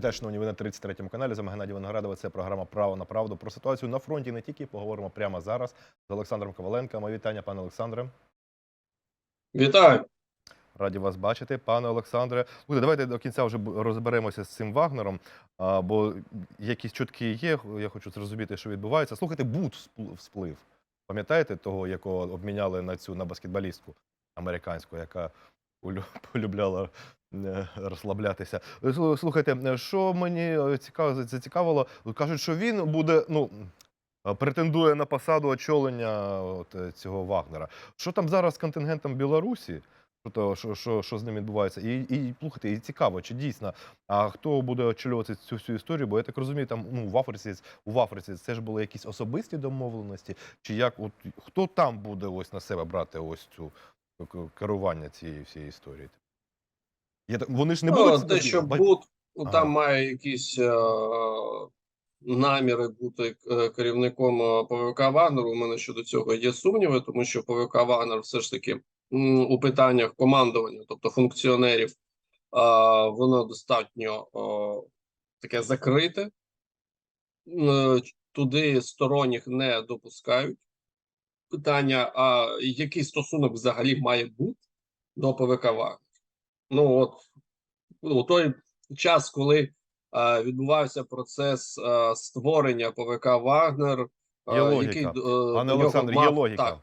Вітаю, шановні, ви на 33-му каналі. З вами Геннадій Виноградова. Це програма Право на правду про ситуацію на фронті. Не тільки поговоримо прямо зараз з Олександром Коваленко. Моє вітання, пане Олександре. Вітаю. Раді вас бачити, пане Олександре. Слухайте, давайте до кінця вже розберемося з цим Вагнером, бо якісь чутки є. Я хочу зрозуміти, що відбувається. Слухайте, бут всплив. Пам'ятаєте того, якого обміняли на цю на баскетболістку американську, яка полю- полюбляла розслаблятися. Слухайте, е, що мені е, цікаво зацікавило, кажуть, що він буде, ну. е, Претендує на посаду очолення от, е, цього Вагнера. Що там зараз з контингентом Білорусі? Що, що, що, що з ним відбувається? І, і слухайте, і цікаво, чи дійсно, а хто буде очолювати цю всю історію? Бо я так розумію, там ну, в Африці, в Африці це ж були якісь особисті домовленості, чи як от хто там буде ось на себе брати ось цю керування цієї всієї історії? Я, так- вони ж не Ну, будуть те, що Бут ну, Ага. там має якісь е, наміри бути е, керівником е, ПВК Вагнеру. У мене щодо цього є сумніви, тому що ПВК Вагнер все ж таки м, у питаннях командування, тобто функціонерів, е, воно достатньо е, таке закрите. Е, Туди сторонніх не допускають. Питання: а який стосунок взагалі має бути до ПВК Вагнер? Ну от у той час, коли е, відбувався процес е, створення ПВК Вагнер, е, Є логіка. який е, Пане Олександр, є логіка. Так,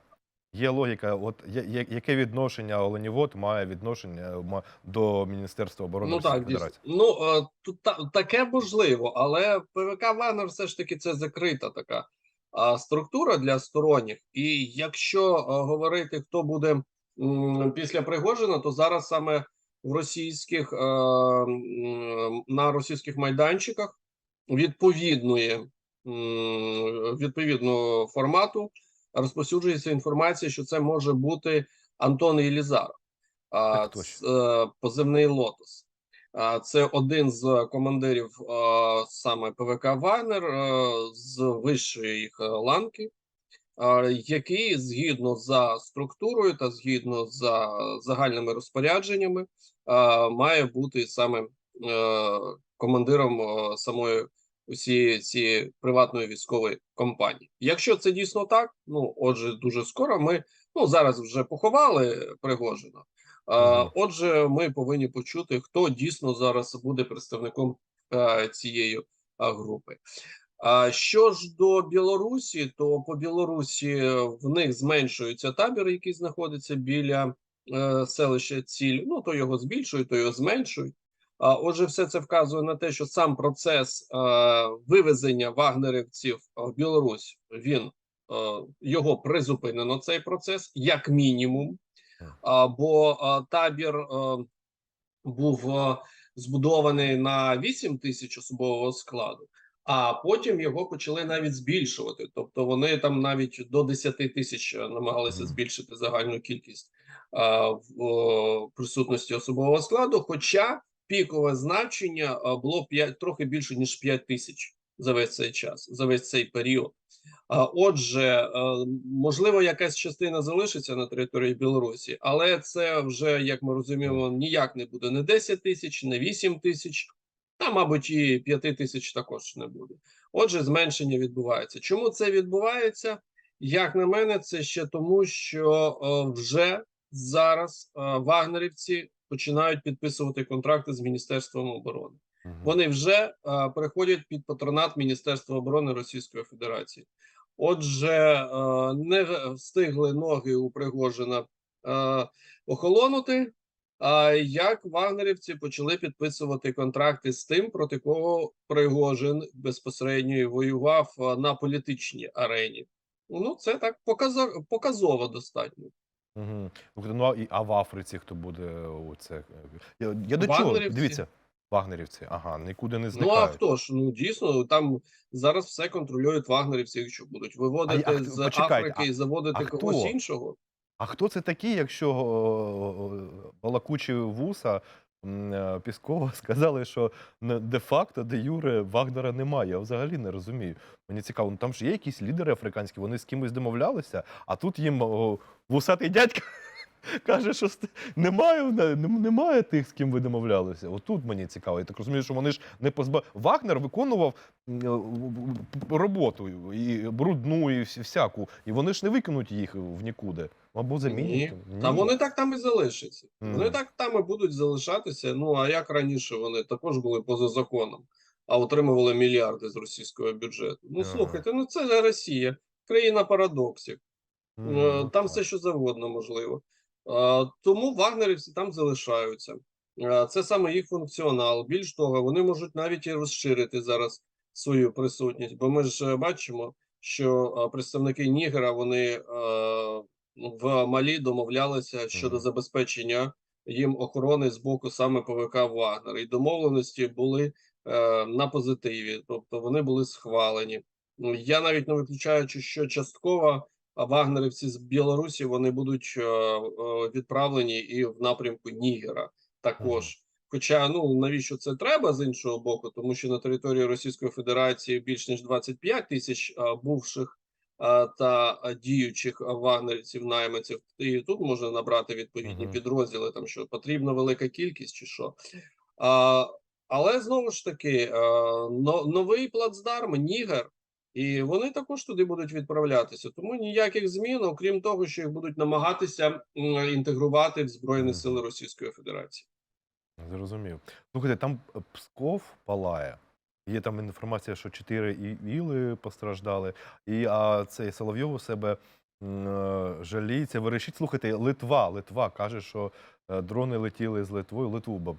Є логіка. От я- я- яке відношення Оленівод має відношення до Міністерства оборони ну так. Федерації? Ну е, тут та, таке можливо, але ПВК Вагнер все ж таки це закрита така а, структура для сторонніх. І якщо е, говорити, хто буде м, після Пригожина, то зараз саме в російських е, на російських майданчиках відповідної відповідного формату розповсюджується інформація, що це може бути Антон ц- е, позивний Лотос. Це один з командирів саме ПВК Вагнер е, з вищої їх ланки, який згідно за структурою та згідно за загальними розпорядженнями має бути саме е, командиром е, самої усієї цієї приватної військової компанії. Якщо це дійсно так, ну отже, дуже скоро ми ну зараз вже поховали Пригожина. Отже, ми повинні почути, хто дійсно зараз буде представником е, цієї групи. А що ж до Білорусі, то по Білорусі в них зменшується табір, який знаходиться біля е, селища Ціль. Ну то його збільшують, то його зменшують. А отже, все це вказує на те, що сам процес е, вивезення вагнерівців в Білорусь він е, його призупинено. Цей процес, як мінімум. А, бо а, табір був збудований на 8 тисяч особового складу, а потім його почали навіть збільшувати. Тобто вони там навіть до 10 тисяч е, намагалися збільшити загальну кількість а, в о, присутності особового складу. Хоча пікове значення було 5, трохи більше ніж 5 тисяч за весь цей час, за весь цей період. А, Отже, е, можливо, якась частина залишиться на території Білорусі, але це вже, як ми розуміємо, ніяк не буде не 10 тисяч, не 8 тисяч, а мабуть, і 5 тисяч також не буде. Отже, зменшення відбувається. Чому це відбувається? Як на мене, це ще тому, що е, вже зараз е, вагнерівці починають підписувати контракти з Міністерством оборони. Вони вже е, переходять під патронат Міністерства оборони Російської Федерації. Отже, не встигли ноги у Пригожина охолонути. А як вагнерівці почали підписувати контракти з тим, проти кого Пригожин безпосередньо воював е, на політичній арені? Ну, це так показо- показово достатньо. Угу. Ну, а, в Африці хто буде у це? Я, я до чого? Дивіться, вагнерівці, ага, нікуди не Ну а хто ж? Ну дійсно там зараз все контролюють вагнерівці, якщо будуть виводити А- а з почекайте, Африки а- і заводити а когось хто? іншого. А хто це такі, якщо балакучі вуса е, Піскова сказали, що де-факто, де Юре Вагнера немає? Я взагалі не розумію. Мені цікаво, ну там ж є якісь лідери африканські, вони з кимось домовлялися, а тут їм вусатий дядька Каже, що немає, немає тих, з ким ви домовлялися. Отут мені цікаво. Я так розумію, що вони ж не позба... Вагнер виконував е, роботу і брудну, і всяку. І вони ж не викинуть їх в нікуди. Або замінять. Ні. Та вони так там і залишаться. Вони так там і будуть залишатися. Ну а як раніше вони також були поза законом, а отримували мільярди з російського бюджету. Ну Ага. слухайте, ну це ж Росія, країна парадоксів. Ну, Там все що завгодно можливо. Е, Тому вагнерівці там залишаються. Е, Це саме їх функціонал. Більш того, вони можуть навіть і розширити зараз свою присутність, бо ми ж бачимо, що представники Нігера вони в Малі домовлялися щодо забезпечення їм охорони з боку саме ПВК Вагнер. І домовленості були е, на позитиві, тобто вони були схвалені. Ну, Я навіть не виключаючи, що частково вагнерівці з Білорусі вони будуть е, е, відправлені і в напрямку Нігера також. Хоча ну навіщо це треба з іншого боку, тому що на території Російської Федерації більш ніж 25 тисяч е, бувших та діючих вагнерівців найманців, і тут можна набрати відповідні Мгм. підрозділи. Там що потрібна велика кількість, чи що. А, але знову ж таки, но, новий плацдарм Нігер. І вони також туди будуть відправлятися. Тому ніяких змін, окрім того, що їх будуть намагатися інтегрувати в Збройні Сили Російської Федерації. Зрозумів. Слухайте, там Псков палає. Є там інформація, що чотири і- віли постраждали. І а цей Соловйов у себе е, жаліється, Вирішіть, Слухайте, Литва, Литва каже, що е, дрони летіли з Литвою. Литву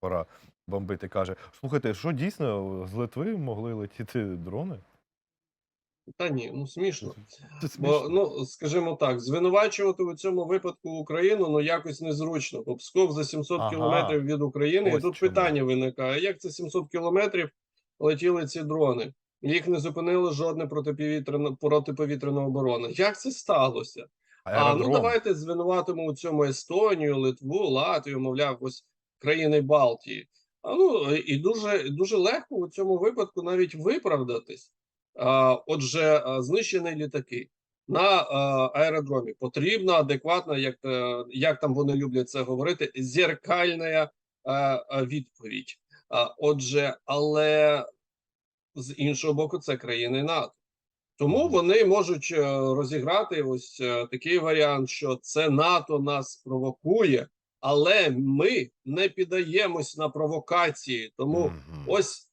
пора бомбити. Каже: слухайте, що дійсно з Литви могли летіти дрони? Та ні, ну смішно. Бо ну скажімо так, звинувачувати у цьому випадку Україну ну якось незручно. Бо Псков за 700 Ага. кілометрів від України, і тут чому. питання виникає: як це 700 кілометрів летіли ці дрони? Їх не зупинили жодне протиповітряна протиповітряна оборона. Як це сталося? А ну давайте звинуватимо у цьому Естонію, Литву, Латвію, мовляв, ось країни Балтії. А ну і дуже дуже легко у цьому випадку навіть виправдатись. Отже, знищені літаки на аеродромі потрібна адекватна, як, е, як там вони люблять це говорити, зеркальна відповідь. Отже, але з іншого боку, це країни НАТО. Тому вони можуть е, розіграти ось е, такий варіант, що це НАТО нас провокує, але ми не піддаємось на провокації. Тому ось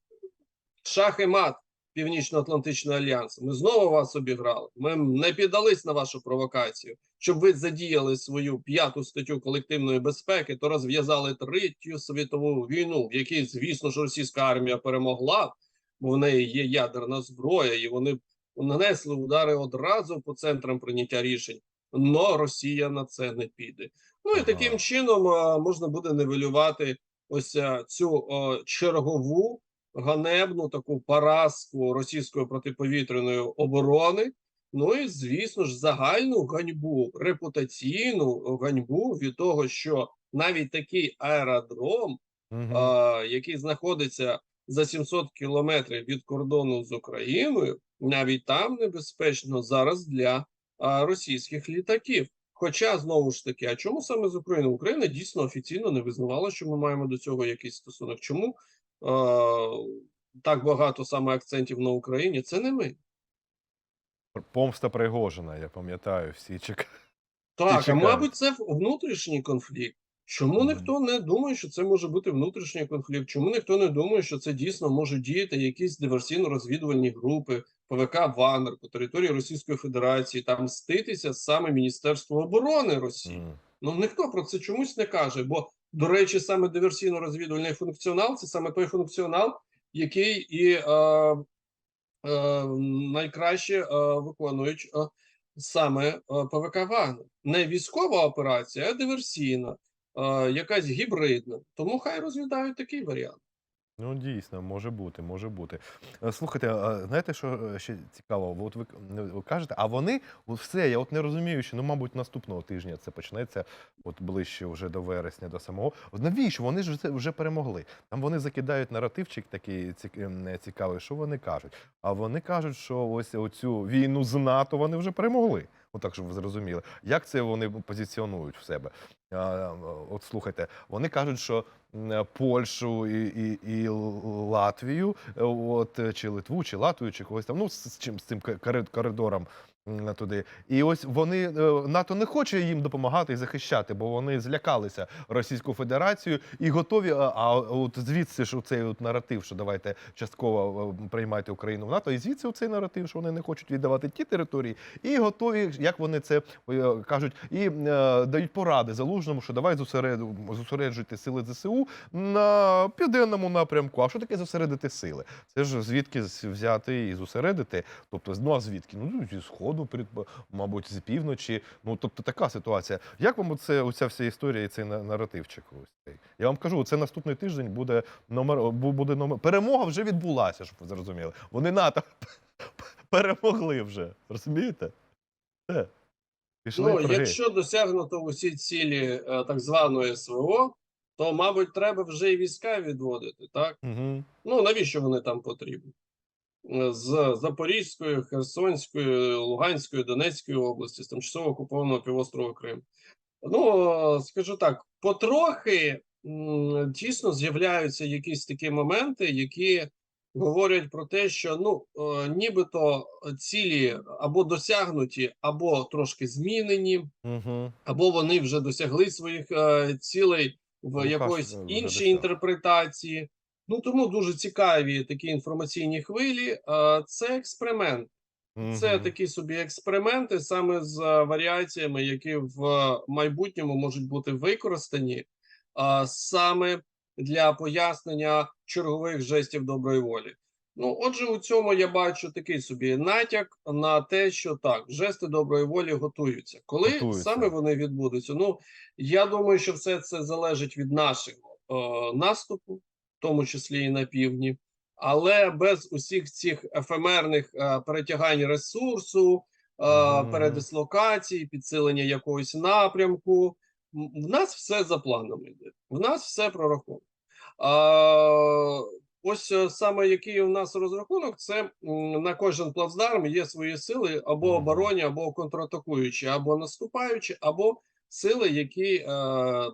шах і мат Північно-Атлантичного альянсу. Ми знову вас обіграли. Ми не піддались на вашу провокацію. Щоб ви задіяли свою п'яту статтю колективної безпеки, то розв'язали третю світову війну, в якій, звісно ж, російська армія перемогла, бо в неї є ядерна зброя, і вони нанесли удари одразу по центрам прийняття рішень. Но Росія на це не піде. Ну і таким чином можна буде нивелювати ось цю чергову ганебну таку поразку російської протиповітряної оборони. Ну і звісно ж загальну ганьбу, репутаційну ганьбу від того, що навіть такий аеродром, Мгм. а, який знаходиться за 700 кілометрів від кордону з Україною, навіть там небезпечно зараз для а, російських літаків. Хоча знову ж таки, а чому саме з України? Україна дійсно офіційно не визнавала, що ми маємо до цього якийсь стосунок. Чому так багато саме акцентів на Україні? Це не ми. Помста Пригожина, я пам'ятаю, всі чекають. Так, а мабуть, це внутрішній конфлікт. Чому Мгм. ніхто не думає, що це може бути внутрішній конфлікт? Чому ніхто не думає, що це дійсно може діяти якісь диверсійно-розвідувальні групи ПВК Вагнер по території Російської Федерації, там мститися саме Міністерство оборони Росії? Мгм. Ну ніхто про це чомусь не каже. Бо, до речі, саме диверсійно-розвідувальний функціонал це саме той функціонал, який і е, е, найкраще е, виконують е, саме е, ПВК Вагнер. Не військова операція, а диверсійна, е, якась гібридна. Тому хай розглядають такий варіант. Ну, дійсно, може бути, може бути. Е, Слухайте, а знаєте, що е, ще цікаво? От ви, к- не- ви кажете, а вони все, я от не розумію, що ну, мабуть, наступного тижня це почнеться, от ближче вже до вересня, до самого. От навіщо? Вони ж це вже перемогли. Там вони закидають наративчик такий цік- ем, цікавий. Що вони кажуть? А вони кажуть, що ось оцю війну з НАТО вони вже перемогли. Ну так, щоб ви зрозуміли. Як це вони позиціонують в себе? От слухайте, вони кажуть, що Польщу і, і, і Латвію, е, от чи Литву, чи Латвію, чи когось там, ну з чим з цим кори- коридором туди. І ось вони е, НАТО не хоче їм допомагати і захищати, бо вони злякалися Російську Федерацію і готові. А, от звідси ж цей от наратив, що давайте частково е, приймайте Україну в НАТО, і звідси цей наратив, що вони не хочуть віддавати ті території, і готові, як вони це е, кажуть, і дають поради залужному, що давай зосереджуйте сили ЗСУ на південному напрямку. А що таке зосередити сили? Це ж звідки взяти і зосередити? Тобто, ну а звідки? Ну зі сходу, перед- мабуть, з півночі. Ну тобто така ситуація. Як вам оце оця вся історія і цей наративчик? Ось? Я вам кажу, це наступний тиждень буде номер буде номер. Перемога вже відбулася, щоб ви зрозуміли. Вони НАТО перемогли вже. Розумієте? Все. Пішли Ну, якщо досягнуто усі цілі е, так званої СВО, то, мабуть, треба вже і війська відводити, так? Угу. Ну, навіщо вони там потрібні? Е, З Запорізької, Херсонської, Луганської, Донецької області, з тимчасово окупованого півострова Крим. Ну, скажу так, потрохи дійсно з'являються якісь такі моменти, які говорять про те, що ну, е, нібито цілі або досягнуті, або трошки змінені, Угу. або вони вже досягли своїх е, цілей в Лукаш якоїсь іншій інтерпретації. Ну тому дуже цікаві такі інформаційні хвилі. Це експеримент. Це такі собі експерименти саме з варіаціями, які в майбутньому можуть бути використані саме для пояснення чергових жестів доброї волі. Ну, отже, у цьому я бачу такий собі натяк на те, що так, жести доброї волі готуються. Коли Готуються. саме вони відбудуться? Ну я думаю, що все це залежить від нашого е, наступу, в тому числі і на півдні. Але без усіх цих ефемерних е, перетягань ресурсу, е, Мгм. передислокацій, підсилення якогось напрямку, в нас все за планом йде. В нас все прораховано. А, ось е, саме який у нас розрахунок, це на кожен плацдарм є свої сили або оборонні, або контратакуючі, або наступаючі, або сили, які е,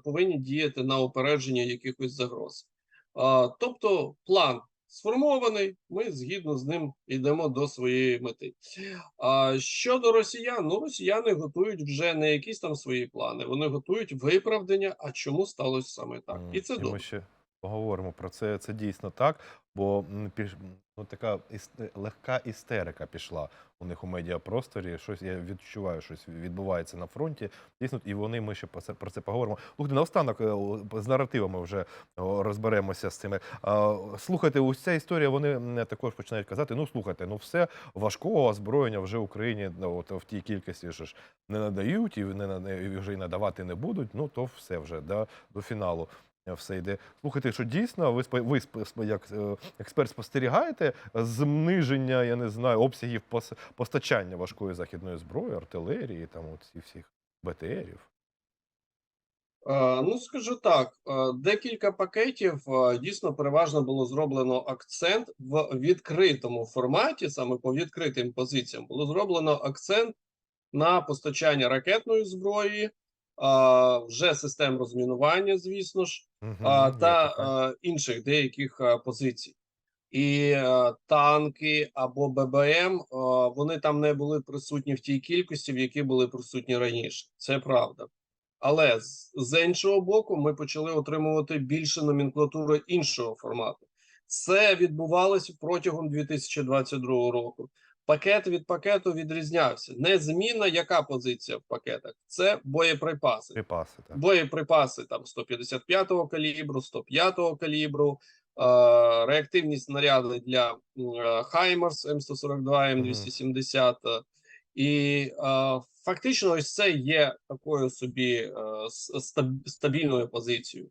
повинні діяти на опередження якихось загроз. Тобто план сформований, ми згідно з ним йдемо до своєї мети. Щодо росіян, ну росіяни готують вже не якісь там свої плани, вони готують виправдання, а чому сталося саме так. І це добре. Поговоримо про це. Це дійсно так, бо ну, така іс- легка істерика пішла у них у медіапросторі. Щось я відчуваю, щось відбувається на фронті. Дійсно, і вони ми ще про це, поговоримо. Слухайте, наостанок е, з наративами вже розберемося з цими. Слухайте, ось ця історія. Вони також починають казати: ну слухайте, ну все важкого озброєння вже Україні ну, от, в тій кількості що ж не надають і не і вже і надавати не будуть. Ну то все вже да, до фіналу. Все йде. Слухайте, що дійсно ви ви як е, експерт спостерігаєте зниження, я не знаю, обсягів постачання важкої західної зброї, артилерії, там от всіх БТРів. Е, Ну, скажу так, е, декілька пакетів дійсно переважно було зроблено акцент в відкритому форматі, саме по відкритим позиціям, було зроблено акцент на постачання ракетної зброї, вже систем розмінування, звісно ж, та інших деяких позицій. І танки або ББМ вони там не були присутні в тій кількості, в якій були присутні раніше. Це правда. Але з, з іншого боку, ми почали отримувати більше номенклатури іншого формату. Це відбувалося протягом 2022 року. Пакет від пакету відрізнявся. Незмінна яка позиція в пакетах? Це боєприпаси Припаси, так. боєприпаси там 155-го калібру, 105-го калібру, е, реактивні снаряди для е, Хаймарс М142, М270. е, І е, фактично, ось це є такою собі е, стабільною позицією.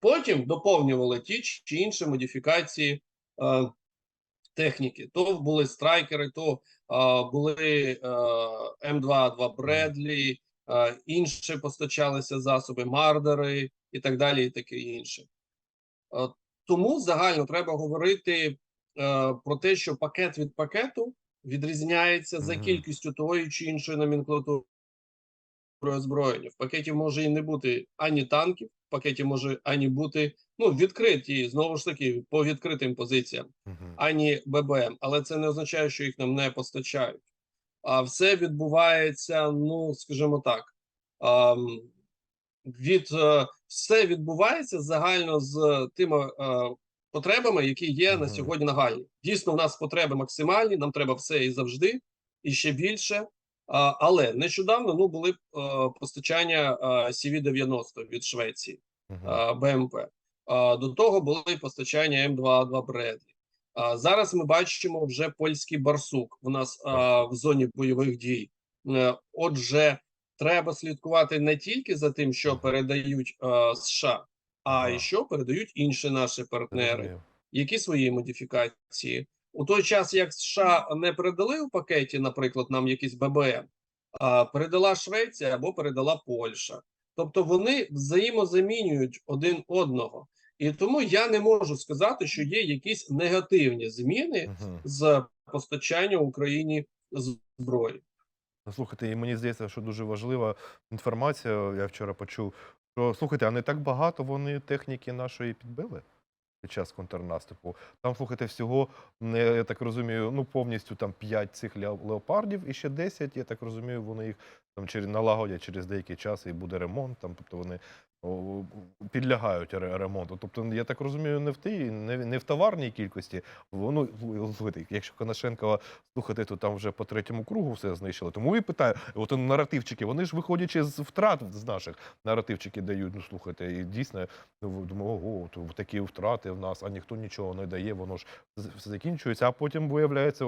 Потім доповнювали ті чи інші модифікації е, техніки. То були страйкери, то е, були е, М2А2 Бредлі, е, інші постачалися засоби, мардери і так далі, і таке інше. Е, Тому загально треба говорити е, про те, що пакет від пакету відрізняється за кількістю тої чи іншої номенклатури озброєння. В пакеті може і не бути ані танків, в пакеті може ані бути ну, відкриті, знову ж таки, по відкритим позиціям, ані ББМ. Але це не означає, що їх нам не постачають. А все відбувається, ну, скажімо так, від е, все відбувається загально з тими е, потребами, які є на сьогодні нагальні. Дійсно, у нас потреби максимальні, нам треба все і завжди, і ще більше. А, але нещодавно ну були е, постачання е, CV-90 від Швеції. А, БМП. До того були постачання М2А2 Бредлі. Зараз ми бачимо вже польський барсук у нас в зоні бойових дій. Е, Отже, треба слідкувати не тільки за тим, що передають США, а й що передають інші наші партнери які свої модифікації. У той час, як США не передали у пакеті, наприклад, нам якийсь ББМ, а передала Швеція або передала Польща. Тобто вони взаємозамінюють один одного. І тому я не можу сказати, що є якісь негативні зміни Мгм. з постачання Україні зброї. Слухайте, і мені здається, що дуже важлива інформація. Я вчора почув, що слухайте, а не так багато вони техніки нашої підбили під час контрнаступу. Там, слухайте, всього, не, я так розумію, ну повністю там 5 цих лео- леопардів і ще 10, я так розумію, вони їх там через налагодять через деякий час і буде ремонт. Там, тобто вони підлягають ремонту. Тобто, я так розумію, не в тій, не, не в товарній кількості. Воно якщо Конашенкова слухати, то там вже по третьому кругу все знищили. Тому і питаю, от наративчики, вони ж виходячи з втрат з наших наративчики дають. Ну слухайте, і дійсно ну, думаю, ого, то такі втрати в нас, а ніхто нічого не дає, воно ж все закінчується, а потім виявляється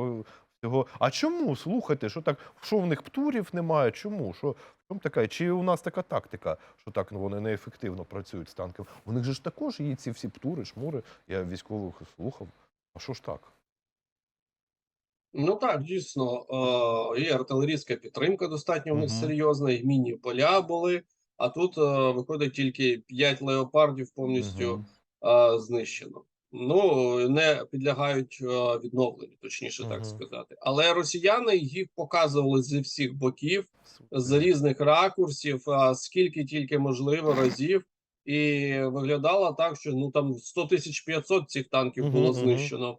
о. А чому? Слухайте, що так, що в них птурів немає? Чому? Що чому така? Чи у нас така тактика, що так ну, вони неефективно працюють з танком? У них же ж також є ці всі птури, шмури. Я військових слухав. А що ж так? Ну так, дійсно, е, і артилерійська підтримка достатньо у них серйозна, і міні-поля були. А тут е, виходить тільки 5 леопардів повністю е, знищено. Ну, не підлягають е, відновленню, точніше так Мгм. сказати. Але росіяни їх показували зі всіх боків, Супер. з різних ракурсів, скільки тільки можливо разів. І виглядало так, що ну там 100 тисяч 500 цих танків було мгм. знищено.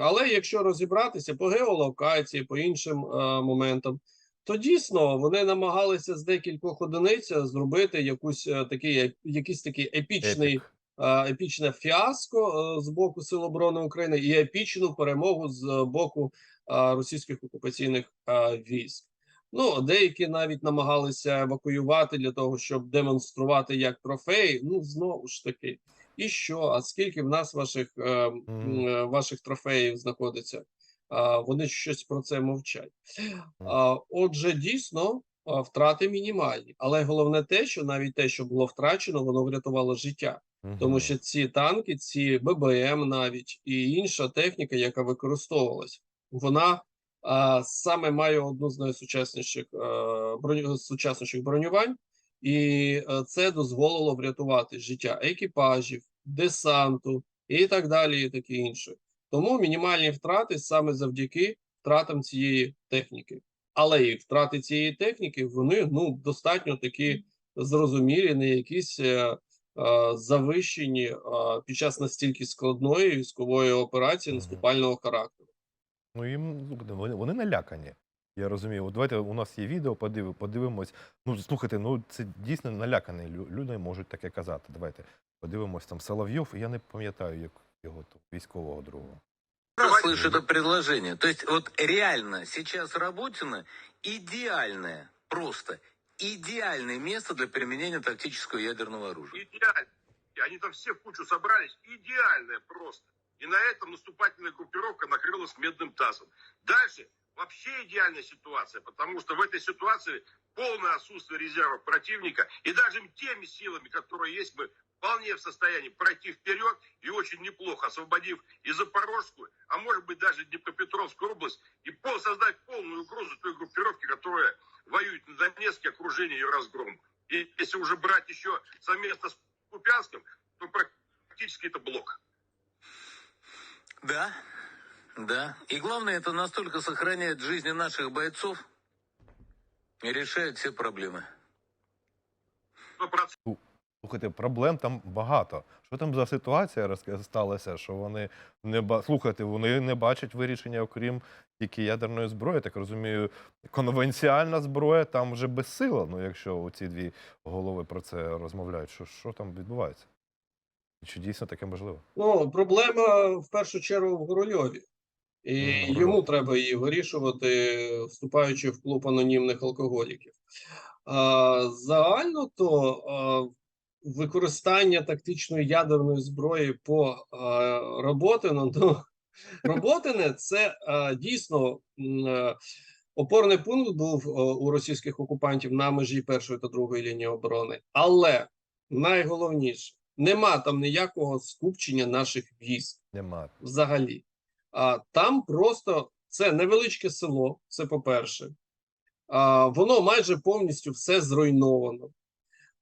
Але якщо розібратися по геолокації, по іншим е, моментам, то дійсно вони намагалися з декількох одиниць зробити якусь е, такий якийсь такий епічний Епік. Е, епічне фіаско е, з боку Сил оборони України і епічну перемогу з боку е, російських окупаційних військ. Ну, деякі навіть намагалися евакуювати для того, щоб демонструвати як трофей. Ну, знову ж таки, і що? А скільки в нас ваших, ваших трофеїв знаходиться? Вони щось про це мовчать. Отже, дійсно, втрати мінімальні. Але головне те, що навіть те, що було втрачено, воно врятувало життя. Тому що ці танки, ці ББМ навіть і інша техніка, яка використовувалась, вона а, саме має одну з найсучасніших е, броню, сучасніших бронювань, і е, це дозволило врятувати життя екіпажів, десанту і так далі, і таке інше. Тому мінімальні втрати саме завдяки втратам цієї техніки. Але і втрати цієї техніки вони ну достатньо такі зрозумілі, не якісь. е, е, завищені е, під час настільки складної військової операції наступального характеру. Ну їм слухайте, вони, вони налякані. Я розумію. От давайте у нас є відео, подив, подивимось. Ну слухайте, ну це дійсно налякані люди можуть таке казати. Давайте подивимось там Соловйов, я не пам'ятаю, як його там, військового другого. Слышу это предложение. То есть вот реально сейчас Работина идеальное, просто идеальное место для применения тактического ядерного оружия. Идеально. Они там все в кучу собрались. Идеальное просто. И на этом наступательная группировка накрылась медным тазом. Дальше вообще идеальная ситуация, потому что в этой ситуации полное отсутствие резервов противника. И даже теми силами, которые есть, мы вполне в состоянии пройти вперед и очень неплохо, освободив и Запорожскую, а может быть даже Днепропетровскую область, и пол, создать полную угрозу той группировки, которая воюет на Донецке, окружение и разгром. И если уже брать еще совместно с Купянском, то практически это блок. Да, Да. И главное, это настолько сохраняет жизни наших бойцов и решает все проблемы. Сто процентов. Слухайте, проблем там багато. Що там за ситуація сталася, що вони не ба... слухайте, вони не бачать вирішення, окрім тільки ядерної зброї. Так розумію, конвенціальна зброя там вже безсила. Ну, якщо ці дві голови про це розмовляють, що, що там відбувається? Чи дійсно таке можливо? Ну, проблема в першу чергу в Горольові. І йому треба її вирішувати, вступаючи в клуб анонімних алкоголіків. А, загально то а, використання тактичної ядерної зброї по а, Роботину, ну, Роботине це а, дійсно м, е, опорний пункт був е, у російських окупантів на межі першої та другої лінії оборони. Але найголовніше, нема там ніякого скупчення наших військ Нема. взагалі. А там просто це невеличке село, це по-перше. А, воно майже повністю все зруйновано.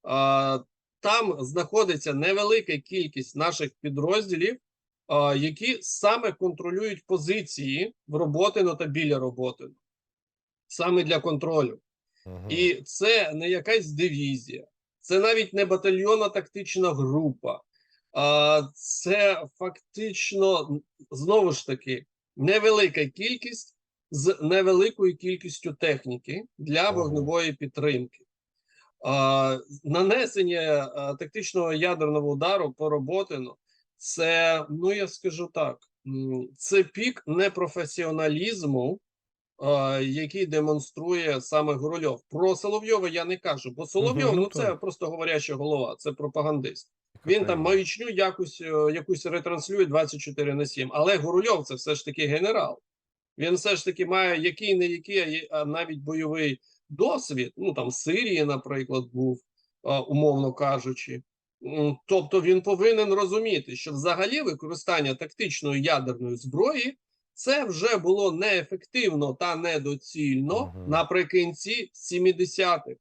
А, там знаходиться невелика кількість наших підрозділів, а, які саме контролюють позиції в Роботино та біля Роботино. Саме для контролю. Мгм. І це не якась дивізія, це навіть не батальйонна тактична група, це фактично знову ж таки невелика кількість з невеликою кількістю техніки для вогневої підтримки. Нанесення тактичного ядерного удару по Роботину це, ну я скажу так, це пік непрофесіоналізму який демонструє саме Горольов. Про Соловйова я не кажу, бо Соловйов ну ну це так. просто говоряча голова, це пропагандист. Він там маячню якусь е, якусь ретранслює 24 на 7. Але Горольов це все ж таки генерал. Він все ж таки має який не який, а навіть бойовий досвід. Ну там Сирії, наприклад, був, умовно кажучи. Тобто він повинен розуміти, що взагалі використання тактичної ядерної зброї це вже було неефективно та недоцільно наприкінці 70-х.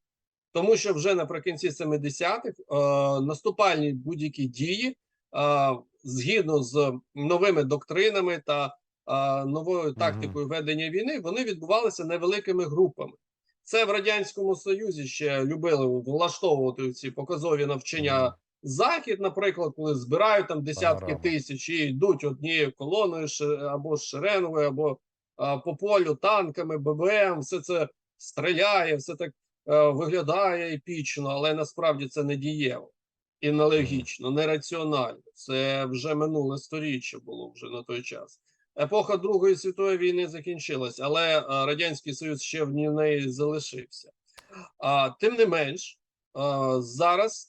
Тому що вже наприкінці 70-х е, наступальні будь-які дії, е, згідно з новими доктринами та е, новою тактикою ведення війни, вони відбувалися невеликими групами. Це в радянському союзі ще любили влаштовувати ці показові навчання. Захід, наприклад, коли збирають там десятки тисяч і йдуть однією колоною або шеренгою, або а, по полю танками, ББМ, все це стріляє, все так виглядає епічно, але насправді це не дієво і нелогічно, нераціонально. Це вже минуле сторіччя було вже на той час. Епоха Другої світової війни закінчилась, але е, Радянський Союз ще в неї залишився. А, тим не менш, а, зараз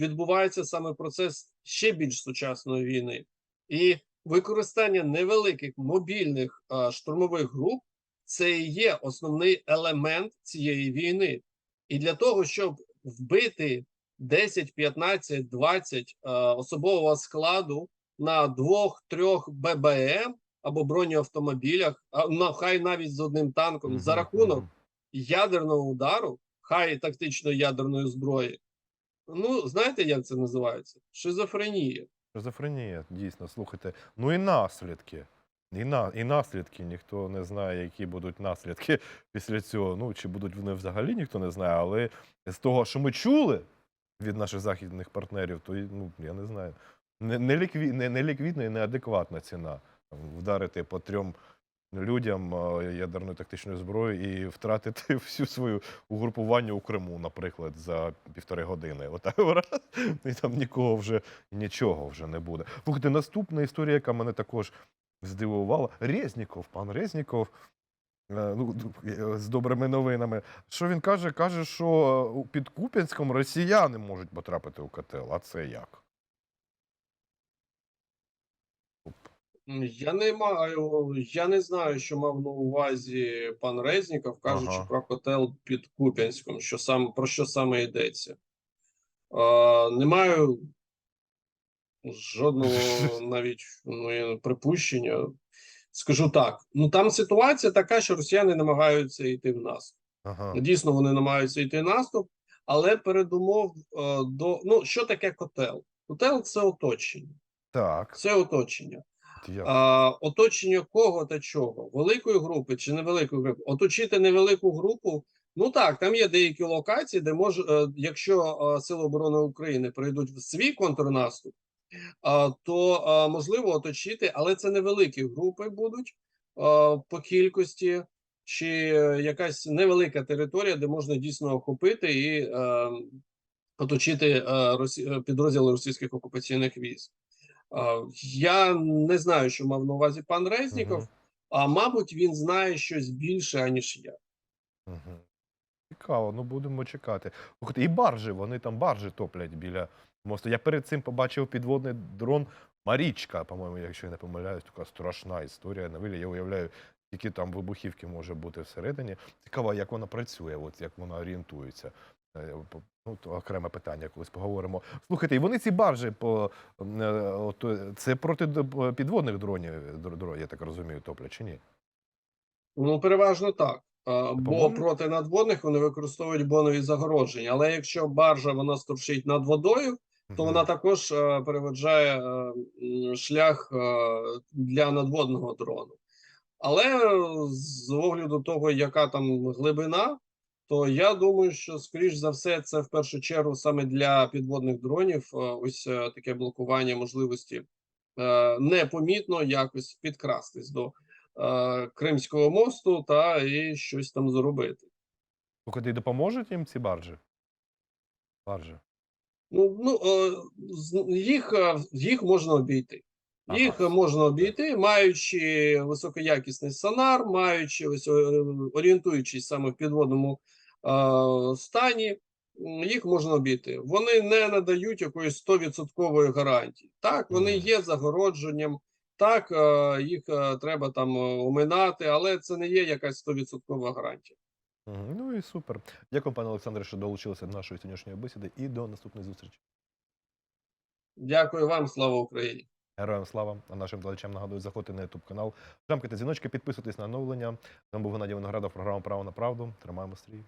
відбувається саме процес ще більш сучасної війни, і використання невеликих мобільних штурмових груп це і є основний елемент цієї війни. І для того, щоб вбити 10, 15, 20 а, особового складу на двох-трьох ББМ або бронеавтомобілях, а ну, хай навіть з одним танком, Мгм, за рахунок ядерного удару, хай тактичної ядерної зброї. Ну, знаєте, як це називається? Шизофренія. Шизофренія, дійсно, слухайте. Ну і наслідки. І, на, і наслідки ніхто не знає, які будуть наслідки після цього. Ну, чи будуть вони взагалі, ніхто не знає, але з того, що ми чули від наших західних партнерів, то ну, я не знаю. Не, не, не, ліквідна і неадекватна ціна. Вдарити по трьом людям а, ядерною тактичною зброєю і втратити всю свою угрупування у Криму, наприклад, за півтори години. Отак і там нікого вже нічого вже не буде. Слухайте, наступна історія, яка мене також здивувала. Резніков, пан Резніков. е, Ну, е, з добрими новинами. Що він каже? Каже, що е, під Куп'янськом росіяни можуть потрапити у котел. А це як? Я не маю, я не знаю, що мав на увазі пан Резніков, кажучи Ага. про котел під Куп'янськом, що сам про що саме йдеться. А, не маю жодного навіть ну, припущення. Скажу так: ну там ситуація така, що росіяни намагаються йти в наступ. Ага. Дійсно, вони намагаються йти в наступ, але передумов е, до ну що таке котел? Котел це оточення. Так. Це оточення. А, оточення кого та чого? Великої групи чи невеликої групи? Оточити невелику групу. Ну так, там є деякі локації, де може, якщо е, Сили оборони України прийдуть в свій контрнаступ, то можливо оточити, але це невеликі групи будуть по кількості, чи якась невелика територія, де можна дійсно охопити і оточити підрозділи російських окупаційних військ. Я не знаю, що мав на увазі пан Резніков, а мабуть, він знає щось більше, аніж я. Цікаво, ну будемо чекати. І баржі, вони там баржі топлять біля мосту. Я перед цим побачив підводний дрон Марічка, по-моєму, якщо я не помиляюсь, така страшна історія на вилі. Я уявляю, які там вибухівки може бути всередині. Цікаво, як вона працює, от як вона орієнтується. Е, Ну, то окреме питання, колись поговоримо. Слухайте, і вони ці баржі по е, от, е, це проти підводних дронів, др- дро- я так розумію, топлять чи ні? Ну, переважно так. Бо проти надводних вони використовують бонові загородження. Але якщо баржа вона сторчить над водою, то вона також е, переведжає е, шлях е, для надводного дрону. Але з огляду того, яка там глибина, то я думаю, що скоріш за все, це в першу чергу саме для підводних дронів. Ось таке блокування можливості непомітно якось підкрастись до Кримського мосту та і щось там зробити. І допоможуть їм ці баржі? Баржі. Ну, ну е, їх, е, їх можна обійти. Ага. Їх можна обійти, маючи високоякісний сонар, маючи ось е, орієнтуючись саме в підводному е, стані, їх можна обійти. Вони не надають якоїсь 100% гарантії. Так, вони є загородженням, так, е, їх треба там оминати, але це не є якась 100% гарантія. Ну і супер. Дякую, пане Олександре, що долучилися до нашої сьогоднішньої бесіди і до наступної зустрічі. Дякую вам, слава Україні! Героям слава! А нашим глядачам нагадую, заходьте на YouTube канал, жамкайте дзвіночки, підписуйтесь на оновлення. З вами був Геннадій Виноградов, програма Право на правду. Тримаємо стрій.